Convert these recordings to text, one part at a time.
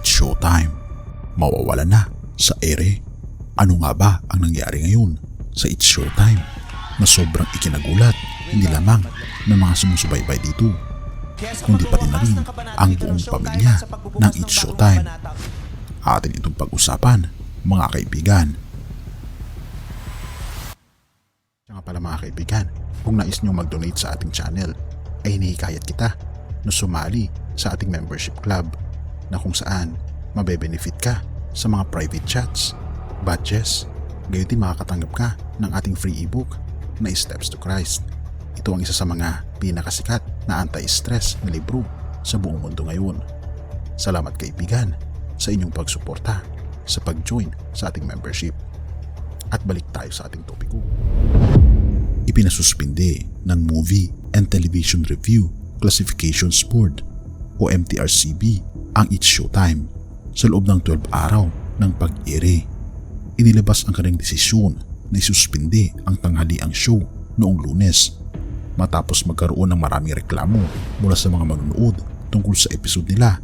It's showtime. Mawawala na sa ere. Ano nga ba ang nangyari ngayon sa It's Showtime na sobrang ikinagulat hindi lamang ng mga sumusubaybay dito kundi pati na rin ang buong pamilya ng It's Showtime. Atin itong pag-usapan mga kaibigan. Kaya nga pala mga kaibigan, kung nais nyo mag-donate sa ating channel, ay hinihikayat kita na sumali sa ating membership club na kung saan mabe-benefit ka sa mga private chats, badges, gayon din makakatanggap ka ng ating free ebook na Steps to Christ. Ito ang isa sa mga pinakasikat na anti-stress na libro sa buong mundo ngayon. Salamat kaibigan sa inyong pagsuporta sa pag-join sa ating membership. At balik tayo sa ating topiko. Ipinasuspinde ng Movie and Television Review Classifications Board o MTRCB ang It's Showtime sa loob ng 12 araw ng pag-ere. Inilabas ang kanilang desisyon na isuspinde ang tanghaliang show noong lunes matapos magkaroon ng maraming reklamo mula sa mga manunood tungkol sa episode nila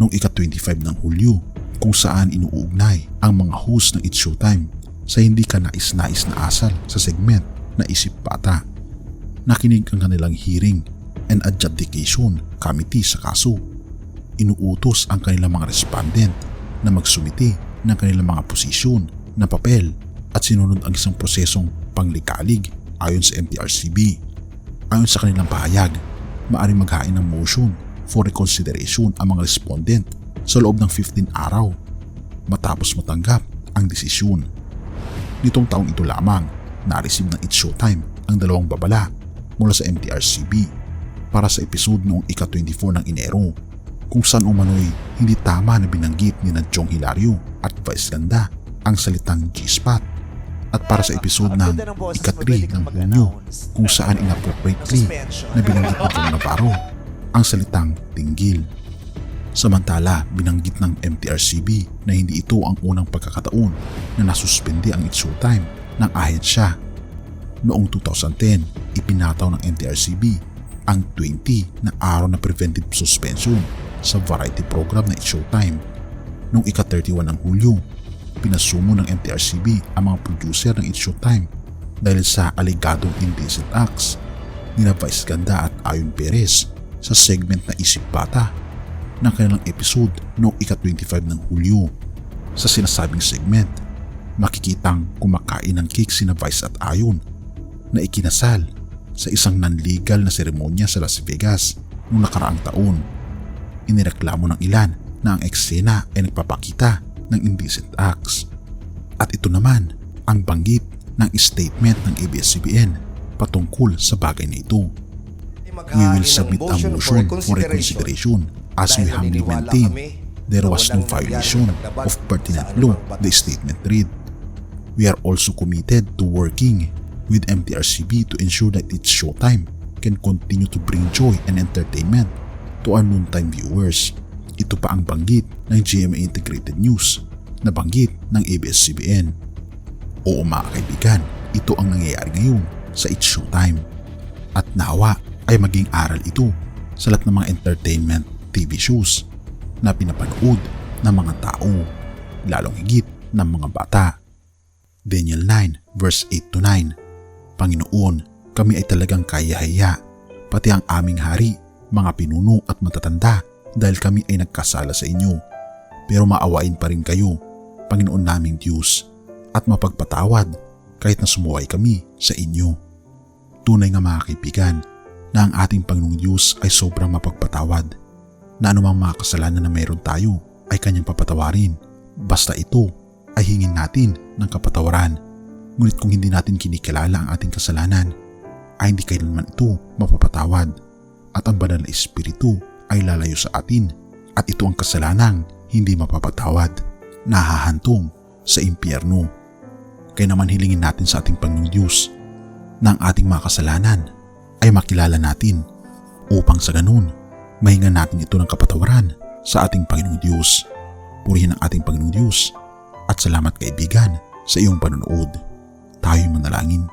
noong ika-25 ng Hulyo kung saan inuugnay ang mga host ng It's Showtime sa hindi ka nais-nais na asal sa segment na Isip Bata. Nakinig ang kanilang hearing and adjudication committee sa kaso. Inuutos ang kanilang mga respondent na magsumiti ng kanilang mga posisyon na papel at sinunod ang isang prosesong panglikalig ayon sa MTRCB. Ayon sa kanilang pahayag, maaari maghain ng motion for reconsideration ang mga respondent sa loob ng 15 araw matapos matanggap ang desisyon. Nitong taong ito lamang, na-receive ng It's Showtime ang dalawang babala mula sa MTRCB para sa episode noong ika-24 ng Enero kung saan umano'y hindi tama na binanggit ni na Jong Hilario at Vice Ganda ang salitang G-Spot at para sa episode ng ika-3 ng Hunyo kung saan inappropriately na binanggit ni Jong Navarro ang salitang tinggil. Samantala, binanggit ng MTRCB na hindi ito ang unang pagkakataon na nasuspende ang It's Showtime ng ahensya. Noong 2010, ipinataw ng MTRCB ang 20 na araw na preventive suspension sa variety program na It's Showtime. Noong ika-31 ng Hulyo, pinasumo ng MTRCB ang mga producer ng It's Showtime dahil sa aligadong indecent acts ni Vice Ganda at Ayon Perez sa segment na Isip Bata ng kanilang episode noong ika-25 ng Hulyo. Sa sinasabing segment, makikitang kumakain ng cake sina Vice at Ayon na ikinasal sa isang non-legal na seremonya sa Las Vegas noong nakaraang taon. Inireklamo ng ilan na ang eksena ay nagpapakita ng indecent acts. At ito naman ang banggit ng statement ng ABS-CBN patungkol sa bagay na ito. We will submit a motion for reconsideration as we humbly maintain there was no violation of pertinent law, the statement read. We are also committed to working with MTRCB to ensure that its showtime can continue to bring joy and entertainment to our noontime viewers. Ito pa ang banggit ng GMA Integrated News na banggit ng ABS-CBN. Oo mga kaibigan, ito ang nangyayari ngayon sa It's Showtime. At nawa ay maging aral ito sa lahat ng mga entertainment TV shows na pinapanood ng mga tao, lalong higit ng mga bata. Daniel 9 verse 8 to 9 Panginoon, kami ay talagang kaya-haya, pati ang aming hari, mga pinuno at matatanda dahil kami ay nagkasala sa inyo. Pero maawain pa rin kayo, Panginoon naming Diyos, at mapagpatawad kahit na sumuway kami sa inyo. Tunay nga mga kaibigan na ang ating Panginoong Diyos ay sobrang mapagpatawad na anumang mga kasalanan na mayroon tayo ay kanyang papatawarin basta ito ay hingin natin ng kapatawaran. Ngunit kung hindi natin kinikilala ang ating kasalanan ay hindi kailanman ito mapapatawad at ang banal na espiritu ay lalayo sa atin at ito ang kasalanang hindi mapapatawad nahahantong sa impyerno. Kaya naman hilingin natin sa ating Panginoong Diyos na ang ating mga kasalanan ay makilala natin upang sa ganun mahinga natin ito ng kapatawaran sa ating Panginoong Diyos. Purihin ang ating Panginoong Diyos at salamat kaibigan sa iyong panonood. Tayo'y manalangin.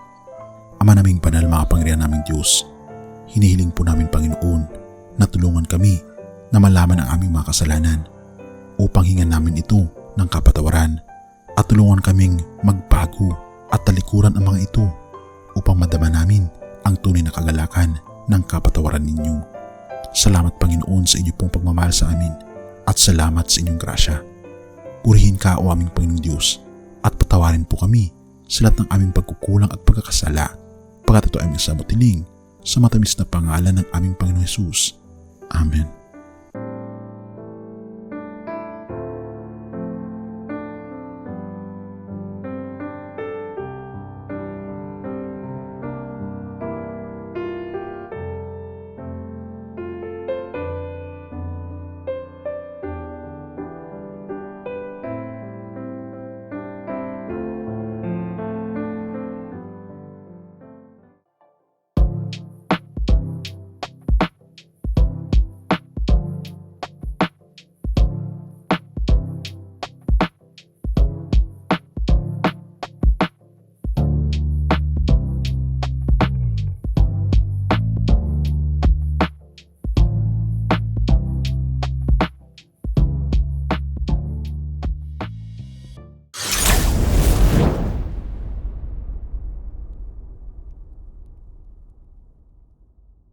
Ama naming banal mga pangyarihan naming Diyos, hinihiling po namin Panginoon na tulungan kami na malaman ang aming mga kasalanan upang hingan namin ito ng kapatawaran at tulungan kaming magbago at talikuran ang mga ito upang madama namin ang tunay na kagalakan ng kapatawaran ninyo. Salamat Panginoon sa inyong pong pagmamahal sa amin at salamat sa inyong grasya. Purihin ka o aming Panginoong Diyos at patawarin po kami sa lahat ng aming pagkukulang at pagkakasala pagkat ito ay may samutiling sa matamis na pangalan ng aming Panginoong Yesus. Amen.